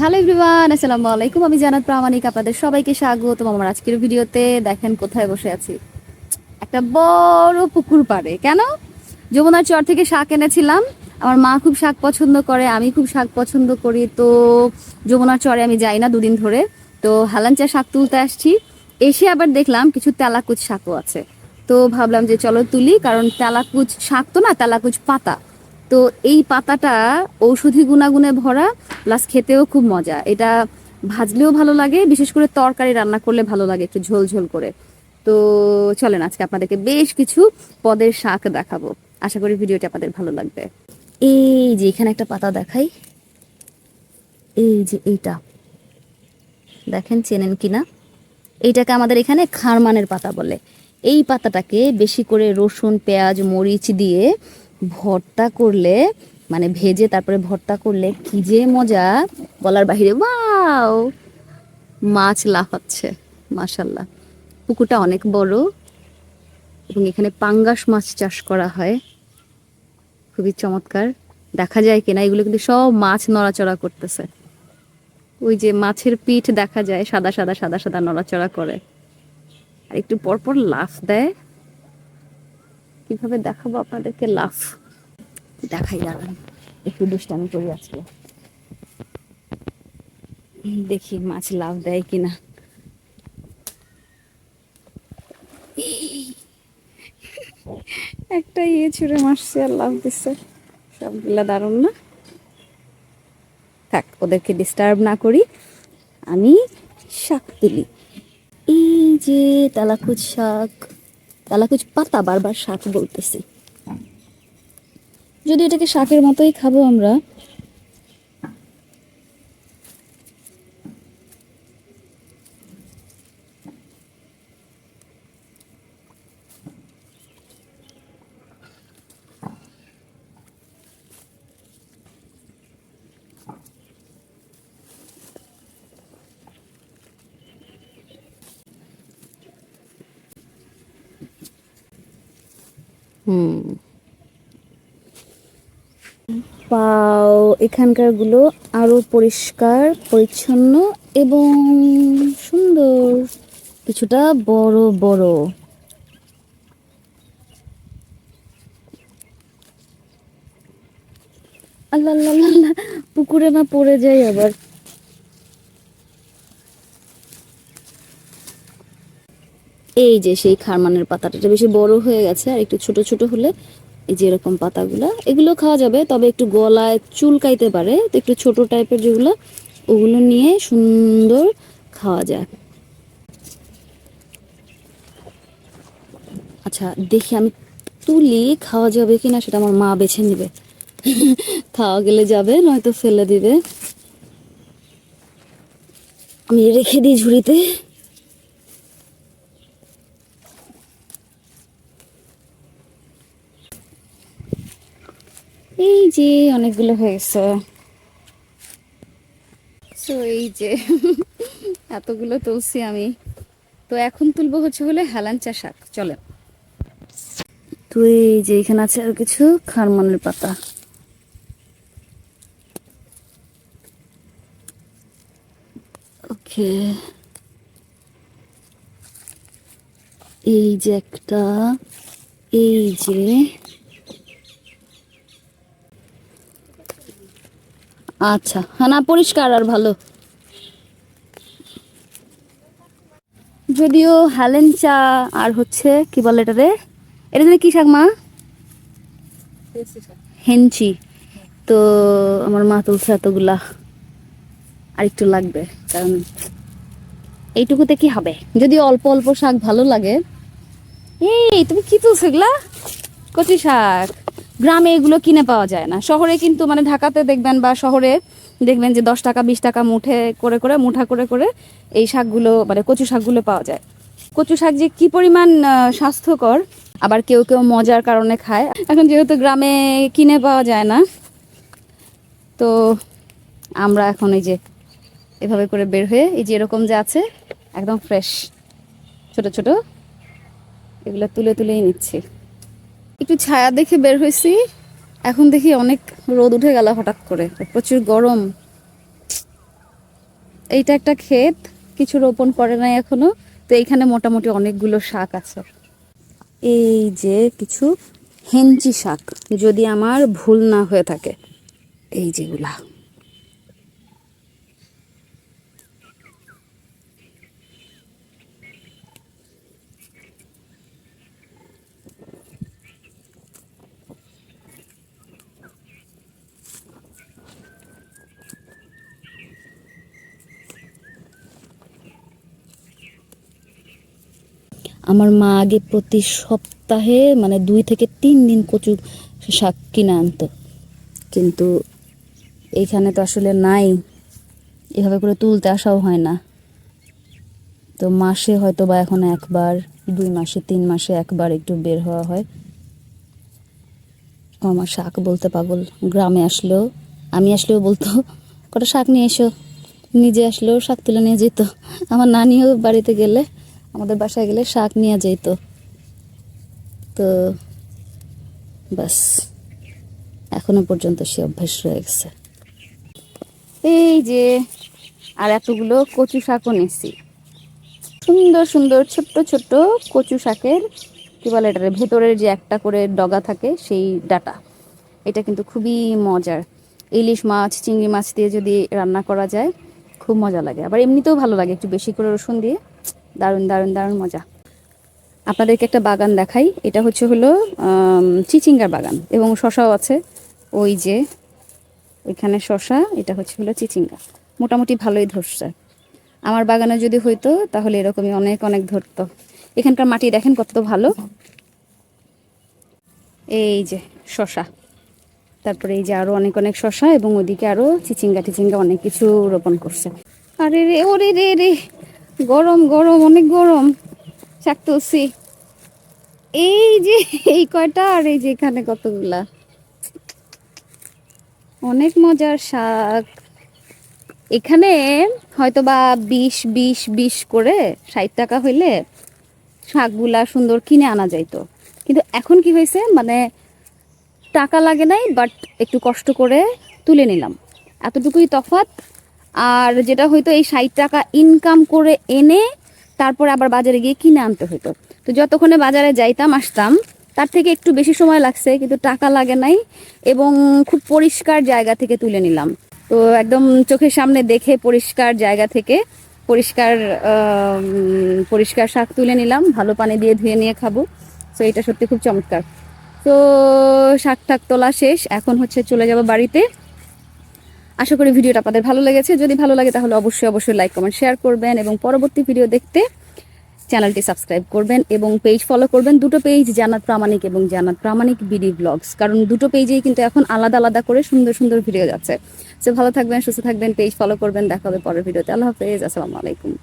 Hello everyone, আসসালামু আলাইকুম। আমি জানাত প্রামাণিক, আপনাদের সবাইকে স্বাগত আমার আজকের ভিডিওতে দেখেন কোথায় বসে আছি। একটা বড় পুকুর পাড়ে। কেন? যমুনার চর থেকে শাক এনেছিলাম। আমার মা খুব শাক পছন্দ করে, আমি খুব শাক পছন্দ করি। তো যমুনার চরে আমি যাই না দুদিন ধরে। তো হালাঞ্চা শাক তুলতে আসছি। এসে আবার দেখলাম কিছু তেলাকুচ শাকও আছে। তো ভাবলাম যে চলো তুলি, কারণ তেলাকুচ শাক তো না, তেলাকুচ পাতা। তো এই পাতাটা ঔষধি গুণাগুণে ভরা, প্লাস খেতেও খুব মজা। এটা ভাজলেও ভালো লাগে, বিশেষ করে তরকারি রান্না করলে ভালো লাগে একটু ঝোল ঝোল করে। তো চলেন, আজকে আপনাদেরকে বেশ কিছু পদের শাক দেখাবো। আশা করি ভিডিওটি আপনাদের ভালো লাগবে। এই যে এখানে একটা পাতা দেখাই। এই যে এইটা। দেখেন, চেনেন কিনা এইটাকে আমাদের এখানে খারমানের পাতা বলে। এই পাতাটাকে বেশি করে রসুন, পেঁয়াজ, মরিচ দিয়ে ভর্তা করলে মানে ভেজে তারপরে ভর্তা করলে কি যে মজা, বলার বাহিরে ওয়াও, মাছ লাফাচ্ছে মাশাল্লাহ পুকুরটা অনেক বড় এবং এখানে পাঙ্গাস মাছ চাষ করা হয়। খুবই চমৎকার। দেখা যায় কিনা, এগুলো কিন্তু সব মাছ নড়াচড়া করতেছে। ওই যে মাছের পিঠ দেখা যায়, সাদা সাদা সাদা সাদা নড়াচড়া করে। আর একটু পরপর লাফ দেয়। কীভাবে দেখাবো আপনাদেরকে? লাফ। দেখাই দাঁড়ান একটু দুষ্টামি করি আজকে। দেখি মাছ লাভ দেয় কিনা। একটা ইয়ে ছুঁড়ে মারছে আর লাভ দিচ্ছে। সবগুলা দারুণ না? থাক, ওদেরকে ডিস্টার্ব না করি। আমি শাক তুলি। এই যে তালাকুচ শাক। তালাকুচ পাতা বারবার শাক বলতেছি। যদি এটাকে শাকের মতোই খাব আমরা হুম। পাও এখানকারগুলো আরও পরিষ্কার, পরিচ্ছন্ন এবং সুন্দর। কিছুটা বড় বড়। আল্লাহ আল্লাহ। পুকুরে না পড়ে যাই আবার। এই যে সেই খারমানের পাতাটা, এটা বেশি বড় হয়ে গেছে, আর একটু ছোট ছোট হলে এই যে এরকম পাতাগুলা, এগুলো খাওয়া যাবে, তবে একটু গলায় চুলকাইতে পারে, তো একটু ছোট টাইপের যেগুলো, ওগুলো নিয়ে সুন্দর খাওয়া যায়। আচ্ছা দেখি আমি তুলি, খাওয়া যাবে কিনা সেটা আমার মা বেছে নিবে। খাওয়া গেলে যাবে, নয়তো ফেলে দিবে। আমি রেখে দিই ঝুড়িতে। এই যে অনেকগুলো হয়েছে। So, এই যে এতগুলো তুলছি আমি। তো এখন তুলবো হচ্ছে হলে হেলাঞ্চা শাক। চলে তো এই যে এখানে আছে আর কিছু খারমানের পাতা। ওকে এই যে একটা এই যে আচ্ছা। হ্যাঁ না, পরিষ্কার আর ভালো। যদিও হ্যালেন চা আর হচ্ছে, কি বলে এটা রে? এটা জানি কি শাক মা? হেঞ্চি। তো আমার মা তুলছে এতগুলা। আর একটু লাগবে, কারণ এইটুকুতে কি হবে? যদি অল্প অল্প শাক ভালো লাগে। এই, তুমি কি তুলছো এগুলা? কচি শাক। গ্রামে এগুলো কিনে পাওয়া যায় না। শহরে কিন্তু মানে ঢাকাতে দেখবেন বা শহরে দেখবেন যে দশ টাকা, বিশ টাকা মুঠে করে করে, মুঠা করে করে এই শাকগুলো মানে কচু শাকগুলো পাওয়া যায়। কচু শাক যে কি পরিমাণ স্বাস্থ্যকর, আবার কেউ কেউ মজার কারণে খায়। এখন যেহেতু গ্রামে কিনে পাওয়া যায় না, তো আমরা এখন এই যে এভাবে করে বের হয়ে এই যে এরকম যে আছে, একদম ফ্রেশ ছোট ছোট, এগুলো তুলে, তুলেই নিচ্ছি। একটু ছায়া দেখে বের হয়েছি। এখন দেখি অনেক রোদ উঠে গেল হঠাৎ করে। প্রচুর গরম। এইটা একটা ক্ষেত, কিছু রোপণ করে নাই এখনও। তো এইখানে মোটামুটি অনেকগুলো শাক আছে। এই যে কিছু হেঞ্চি শাক, যদি আমার ভুল না হয়ে থাকে। এই যেগুলা। আমার মা আগে প্রতি সপ্তাহে মানে দুই থেকে তিন দিন কচু শাক কিনে আনতো। কিন্তু এইখানে তো আসলে নাই। এভাবে করে তুলতে আসাও হয় না। তো মাসে হয়তো বা এখন একবার, দুই মাসে, তিন মাসে একবার একটু বের হওয়া হয়। আমার শাক বলতে পাগল, গ্রামে আসলেও, আমি আসলেও বলতো, কটা শাক নিয়ে এসো। নিজে আসলেও শাক তুলে নিয়ে যেত। আমার নানিও বাড়িতে গেলে আমাদের বাসায় গেলে শাক নিয়ে যেত তো বাস এখনও পর্যন্ত সে অভ্যাস রয়ে গেছে। এই যে, আর এতগুলো কচু শাকও নিছি সুন্দর সুন্দর, ছোট্ট ছোট্ট কচু শাকের, কি বলে এটার, ভেতরের যে একটা করে ডগা থাকে, সেই ডাটা। এটা কিন্তু খুবই মজার। ইলিশ মাছ, চিংড়ি মাছ দিয়ে যদি রান্না করা যায়, খুব মজা লাগে। আবার এমনিতেও ভালো লাগে, একটু বেশি করে রসুন দিয়ে দারুণ দারুণ দারুণ মজা। আপনাদেরকে একটা বাগান দেখাই। এটা হচ্ছে হলো চিচিঙ্গার বাগান এবং শশাও আছে। ওই যে ওইখানে শশা, এটা হচ্ছে হলো চিচিঙ্গা। মোটামুটি ভালোই ধরছে। আমার বাগানে যদি হইতো, তাহলে এরকমই অনেক অনেক ধরতো। এখানকার মাটি দেখেন কত ভালো। এই যে শশা। তারপরে এই যে আরও অনেক অনেক শশা এবং ওদিকে আরও চিচিঙ্গা টিচিঙ্গা অনেক কিছু রোপণ করছে। আরে রে, ওরে রে রে। গরম গরম, অনেক গরম। শাক এই যে, এই কয়টা আর এই যে এখানে কতগুলা? অনেক মজার শাক। এখানে হয়তো বা বিশ বিশ বিশ করে ষাট টাকা হইলে শাকগুলা সুন্দর কিনে আনা যাইতো। কিন্তু এখন কি হয়েছে? মানে টাকা লাগে নাই বাট একটু কষ্ট করে তুলে নিলাম। এতটুকুই তফাৎ। আর যেটা হয়তো এই ষাট টাকা ইনকাম করে এনে তারপরে আবার বাজারে গিয়ে কিনে আনতে হতো তো যতক্ষণে বাজারে যাইতাম, আসতাম, তার থেকে একটু বেশি সময় লাগছে, কিন্তু টাকা লাগে নাই এবং খুব পরিষ্কার জায়গা থেকে তুলে নিলাম। তো একদম চোখের সামনে দেখে পরিষ্কার জায়গা থেকে পরিষ্কার পরিষ্কার শাক তুলে নিলাম, ভালো পানি দিয়ে ধুয়ে নিয়ে খাব। তো এটা সত্যি খুব চমৎকার। তো শাক টাক তোলা শেষ, এখন হচ্ছে চলে যাব বাড়িতে। আশা করি ভিডিওটা আপনাদের ভালো লেগেছে। যদি ভালো লাগে তাহলে অবশ্যই অবশ্যই লাইক কমেন্ট শেয়ার করবেন এবং পরবর্তী ভিডিও দেখতে চ্যানেলটি সাবস্ক্রাইব করবেন এবং পেজ ফলো করবেন। দুটো পেজ জানাত প্রামাণিক এবং জানাত প্রামাণিক বিডি ব্লগস কারণ দুটো পেজেই কিন্তু এখন আলাদা আলাদা করে সুন্দর সুন্দর ভিডিও যাচ্ছে। সে ভালো থাকবেন, সুস্থ থাকবেন পেজ ফলো করবেন। দেখা হবে পরের ভিডিওতে আল্লাহ হাফেজ। আসসালামু আলাইকুম।